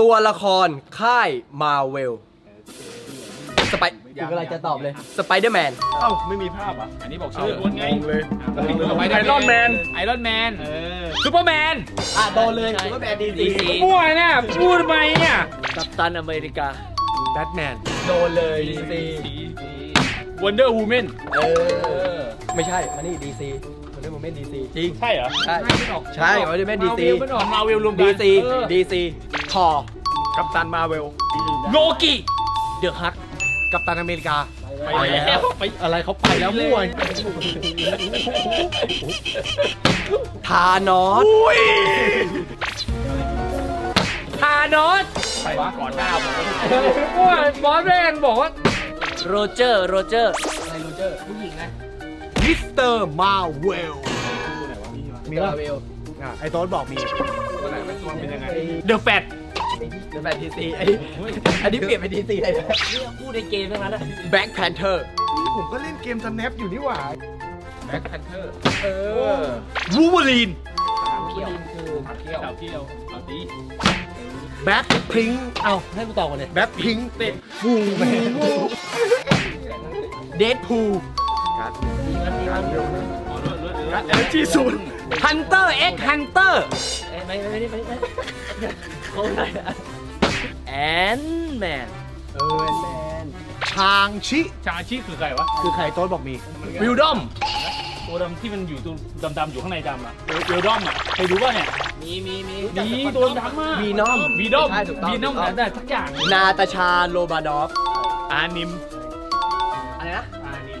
ตัวละครค่ายมาเวลสไปถึงอะไรจะตอบเลยสไปเดอร์แมนเอ้าไม่มีภาพอะอันนี้บอกชื่อวนไงเลยไอรอนแมนไอรอนแมนซูเปอร์แมนอะโดนเลยซูเปอร์แมนดีซีมั่วเนี่ยพูดทำไมเนี่ยกัปตันอเมริกาแบทแมนโดนเลยดีซีวันเดอร์วูแมนเออไม่ใช่มานี่ดีซีมันเรียกว่าเมนดีซีจริงใช่เหรอใช่ใช่มันเรียกเมนดีซีมันออกมาเวลรวมกัดีนซีดีซี ทอกัปตันมาเวลโลกิเดอะฮักกัปตันอเมริกา ไปแล้วไปอะไรเขาไปแล้วมั่วทานอสธานอสไปวะก่อนหน้าผมมั่วบอสแมนบอกว่าโรเจอร์โรเจอร์อะไรโรเจอร์ผู้หญิงนะมิสเตอร์มาเวลมีเดป่ะอะเวลอะไอ้โต๊ดบอกมีเป็นยังไงเดอะแฟต เดอะแฟนดีซีอันนี้อันนี้เปลี่ยนเป็นดีซีเลยนี่พูดในเกมทั้งนั้นอะแบ็คแพนเทอร์ผมก็เล่นเกมสแนปอยู่นี่หว่าแบ็คแพนเทอร์ เออวูเวอรีนเกี่ยวเที่ยวเที่ยวเอาตีแบ็คพิงเอาให้กูตอบก่อนเลยแบ็คพิงเต็ดฟูวูเดดพูลเอเนจีศูนย์ฮันเตอร์เอ็กฮันเตอร์ ไม่ไม่ไม่ไม่ไม่เขาไหนแอนแมนเออแมนชางชิชาชีคือใครวะคือใครโต๊ดบอกมีวิลดอมตัวดำที่มันอยู่ตัวดำๆอยู่ข้างในดำอะเวลดอมอะเคยดูป่ะเนี่ยมีมีมีมีตัวดำอะวีนอมวีดอมใช่ถูกต้องวีดอมถูกต้องแต่สักอย่างนาตาชาโลบาดอฟอานิมอะไรนะอานิม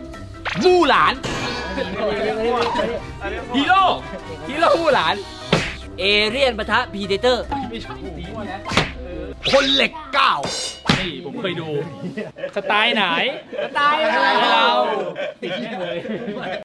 มู่หลานฮีโร่ฮีโร่มู่หลาน เอเรียนปะทะพีเดเตอร์ ไม่ใช่สีนะคนเหล็กเก้านี่ผมเคยดู สไตล์ไหนตายเราเรา ติดแน่เลย